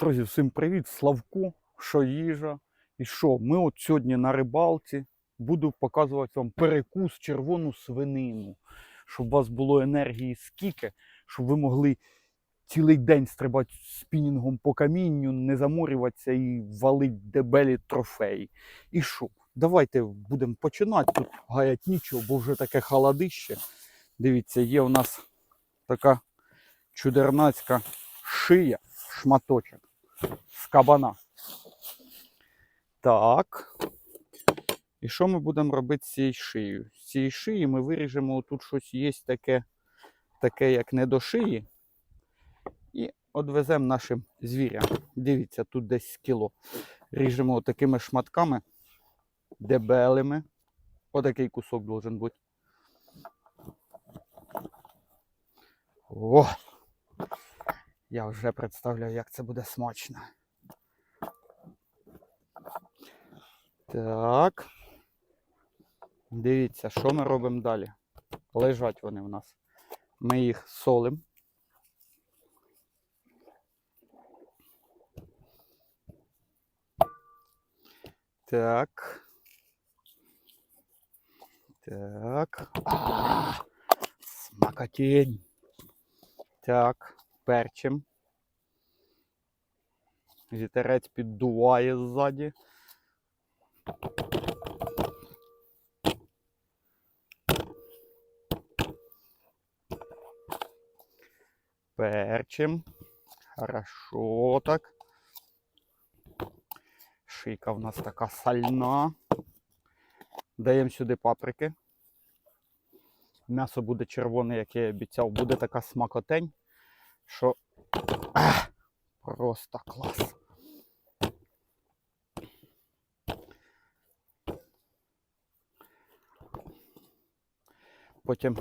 Друзі, всім привіт! Славко, що їжа. І що? Ми от сьогодні на рибалці. Буду показувати вам перекус червону свинину, щоб у вас було енергії скільки, щоб ви могли цілий день стрибати спінінгом по камінню, не заморюватися і валити дебелі трофеї. І що? Давайте будемо починати. Тут гаять нічого, бо вже таке холодище. Дивіться, є у нас така чудернацька шия, шматочок з кабана. Так. І що ми будемо робити з цією шиєю? З цієї шиї ми виріжемо тут щось є таке, таке як не до шиї. І одвеземо нашим звірям. Дивіться, тут десь кіло. Ріжемо такими шматками, дебелими. Отакий кусок должен бути. О! Я вже представляю, як це буде смачно. Так. Дивіться, що ми робимо далі. Лежать вони в нас. Ми їх солимо. Так. Так. А, смакотень. Так, перчим. Вітерець піддуває ззаді. Перчим. Хорошо так. Шийка в нас така сальна. Даємо сюди паприки. М'ясо буде червоне, як я обіцяв. Буде така смакотень, що Ах, просто клас. Потім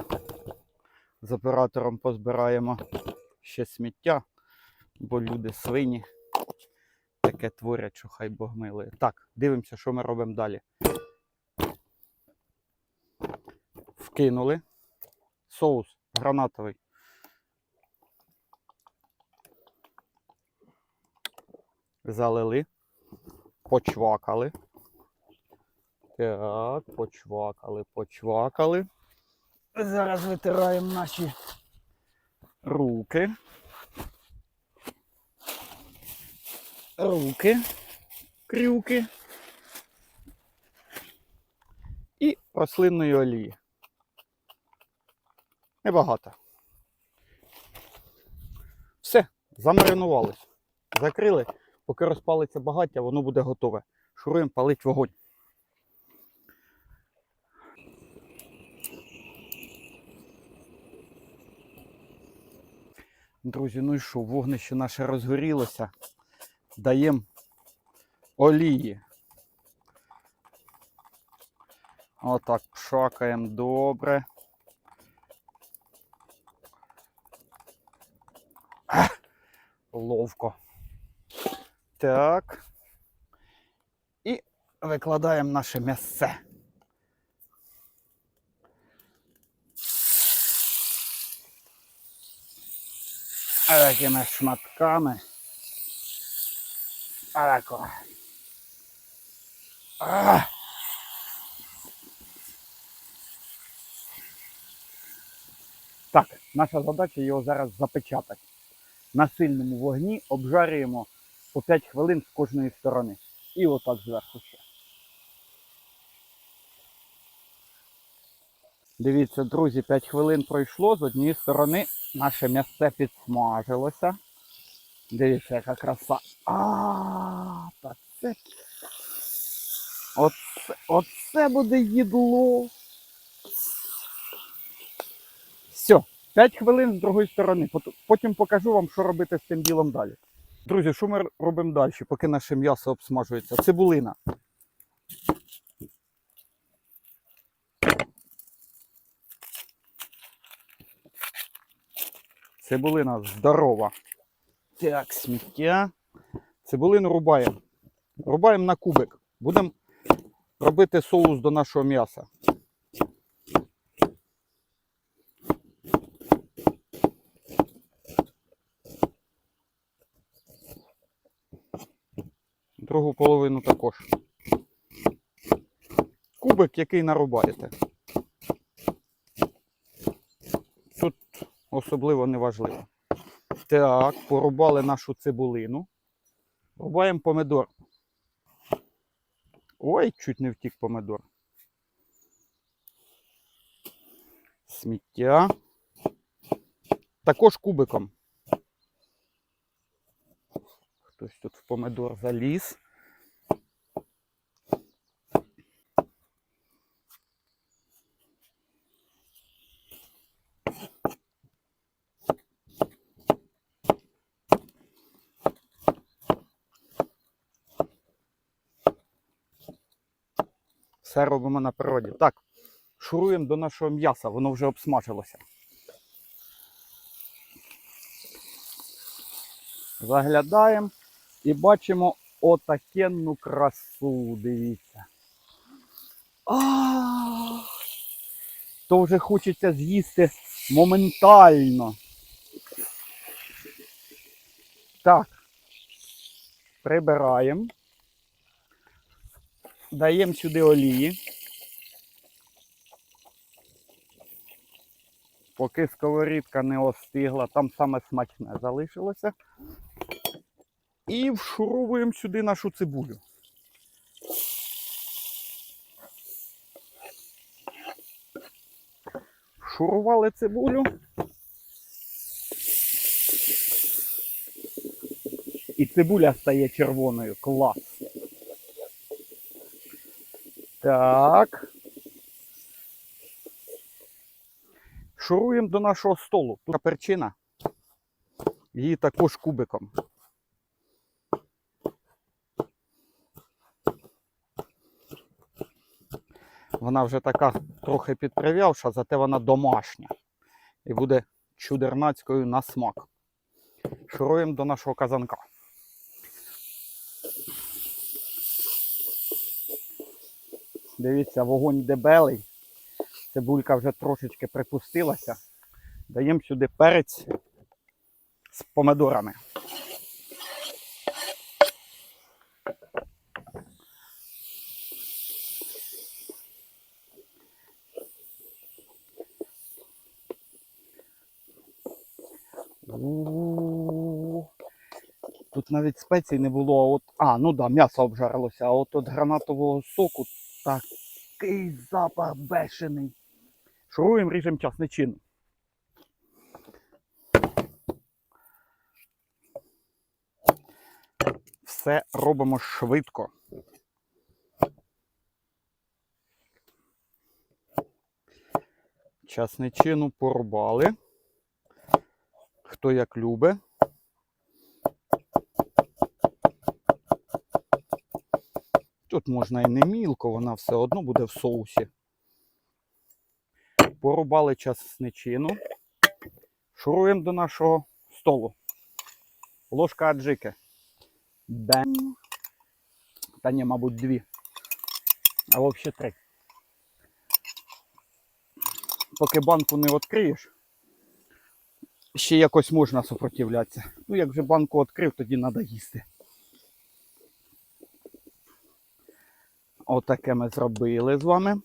з оператором позбираємо ще сміття, бо люди свині таке творять, що хай Бог милує. Так, дивимося, що ми робимо далі. Вкинули соус гранатовий. Залили, почвакали. Так, почвакали, почвакали. Зараз витираємо наші руки. Руки, крюки і рослинної олії. Небагато. Все, замаринувались. Закрили, поки розпалиться багаття, воно буде готове. Шуруємо палить вогонь. Друзі, ну і що, вогнище наше розгорілося. Даємо олії. Отак пшакаємо добре. Ловко. Так. І викладаємо наше м'ясце. Такими шматками. Ако. А! Так, наша задача його зараз запечатати. На сильному вогні обжарюємо по 5 хвилин з кожної сторони. І отак зверху ще. Дивіться, друзі, 5 хвилин пройшло. З однієї сторони наше м'ясце підсмажилося. Дивіться, яка краса. А, та це. Оце, оце буде їдло. Все, 5 хвилин з другої сторони. Потім покажу вам, що робити з цим ділом далі. Друзі, що ми робимо далі, поки наше м'ясо обсмажується? Цибулина. Цибулина здорова. Так, сміття. Цибулину рубаємо. Рубаємо на кубик. Будемо робити соус до нашого м'яса. Половину також. Кубик, який нарубаєте. Тут особливо не важливо. Так, порубали нашу цибулину. Рубаємо помидор. Ой, чуть не втік помидор. Сміття. Також кубиком. Хтось тут в помидор заліз. Все робимо на природі. Так, шуруємо до нашого м'яса, воно вже обсмажилося. Заглядаємо і бачимо отакенну красу. Дивіться. А, То вже хочеться з'їсти моментально. Так. Прибираємо. Даємо сюди олії. Поки сковорідка не остигла, там саме смачне залишилося. І вшуровуємо сюди нашу цибулю. Вшурували цибулю. І цибуля стає червоною. Клас. Так. Шуруємо до нашого столу. Тут перчина. Її також кубиком. Вона вже така трохи підприв'явша, зате вона домашня. І буде чудернацькою на смак. Шуруємо до нашого казанка. Дивіться, вогонь дебелий. Цибулька вже трошечки припустилася. Даємо сюди перець з помидорами. Тут навіть спецій не було, а от. А, ну да, м'ясо обжарилося, а от от гранатового соку такий запах бешений. Шуруємо, ріжемо часничину. Все робимо швидко. Часничину порубали. Хто як любить. Тут можна і не мілко, вона все одно буде в соусі. Порубали часничину. Шуруємо до нашого столу. Ложка аджики. Бем. Та ні, мабуть, дві. А взагалі три. Поки банку не відкриєш, ще якось можна супротивлятися. Ну, як вже банку відкрив, тоді треба їсти. Отаке ми зробили з вами.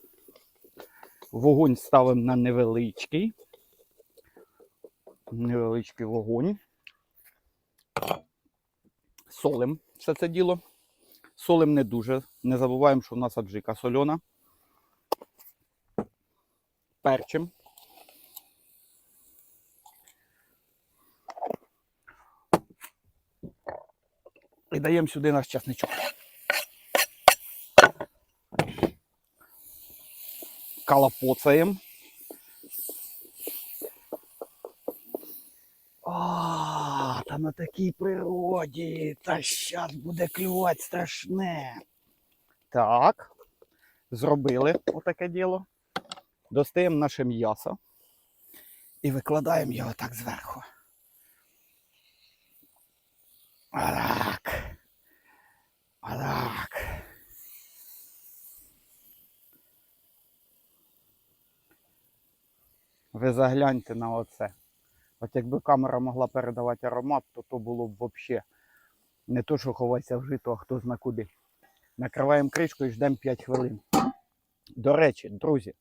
Вогонь ставимо на невеличкий. Невеличкий вогонь. Солим все це діло. Солим не дуже. Не забуваємо, що в нас аджика сольона. Перчим. І даємо сюди наш часничок. Калапоцаємо. А, та на такій природі. Та щас буде клювати страшне. Так. Зробили отаке діло. Достаємо наше м'ясо і викладаємо його так зверху. Отак. Загляньте на оце. От якби камера могла передавати аромат, то то було б взагалі Не то, що ховайся в жито, а хто зна куди. Накриваємо кришку і ждемо 5 хвилин. До речі, друзі,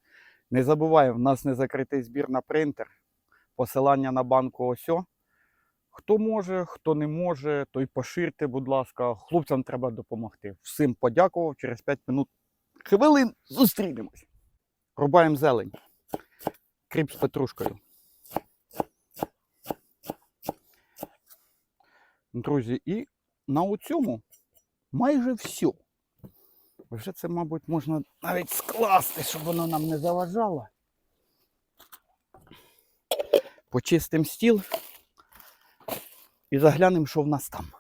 не забуваємо, в нас не закритий збір на принтер. Посилання на банку осьо. Хто може, хто не може, той поширте, будь ласка. Хлопцям треба допомогти. Всім подякував. Через 5 минут хвилин зустрінемось. Рубаємо зелень. Кріп з петрушкою. Друзі, і на оцьому майже все. Вже це, мабуть, можна навіть скласти, щоб воно нам не заважало. Почистимо стіл і заглянемо, що в нас там.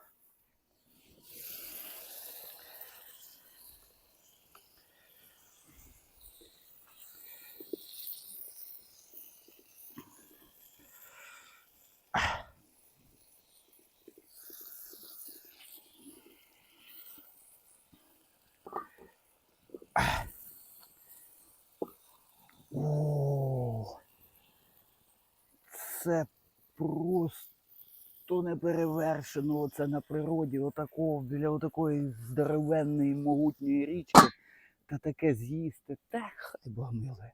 О, це просто неперевершено. Оце на природі, отакого, біля отакої здоровенної могутньої річки. Та таке з'їсти. Та хай милує.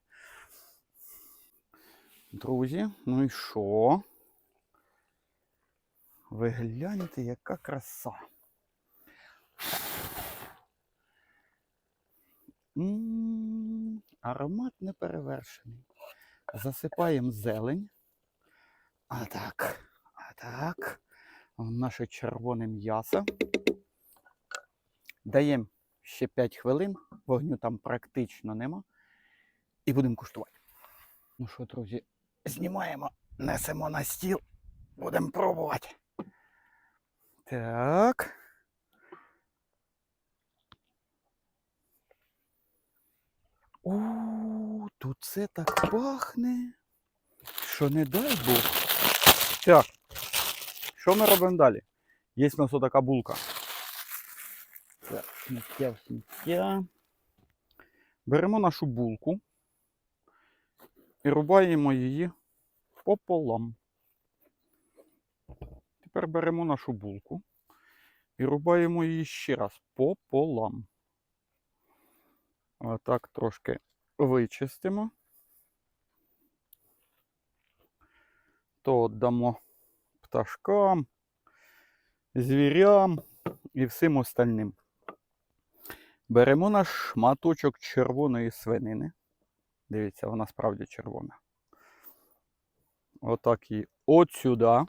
Друзі, ну і що? Ви гляньте, яка краса. М, Аромат неперевершений. Засипаємо зелень. А так, а так. Наше червоне м'ясо. Даємо ще 5 хвилин, вогню там практично нема. І будемо куштувати. Ну що, друзі, знімаємо, несемо на стіл, будемо пробувати. Так. О, тут це так пахне. Що не дай Бог. Так. Що ми робимо далі? Є в нас отака булка. Так, сміття сміття. Беремо нашу булку і рубаємо її пополам. Тепер беремо нашу булку і рубаємо її ще раз пополам. Отак трошки вичистимо. То дамо пташкам, звірям і всім остальним. Беремо наш шматочок червоної свинини. Дивіться, вона справді червона. Отак її от сюди.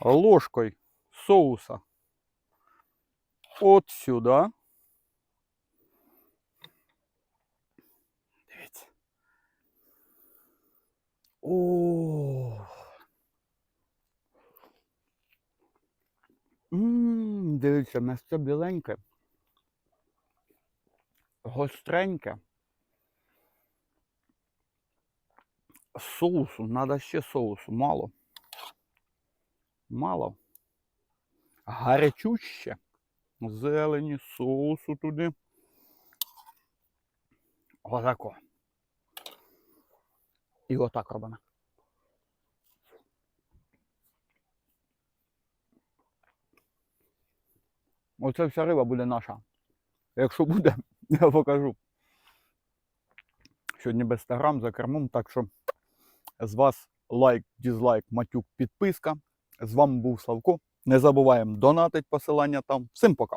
Ложкою соуса от сюди. О. Ммм, дивіться, м'ясо біленьке. Гостреньке. Соусу, треба ще соусу, мало. Мало. Гарячуще. Зелені, соусу туди. Отако. І отак робимо. Оце вся риба буде наша. Якщо буде, я покажу. Сьогодні без 100 грам за кермом, так що з вас лайк, дізлайк, матюк, підписка. З вами був Славко. Не забуваємо донатить посилання там. Всім пока!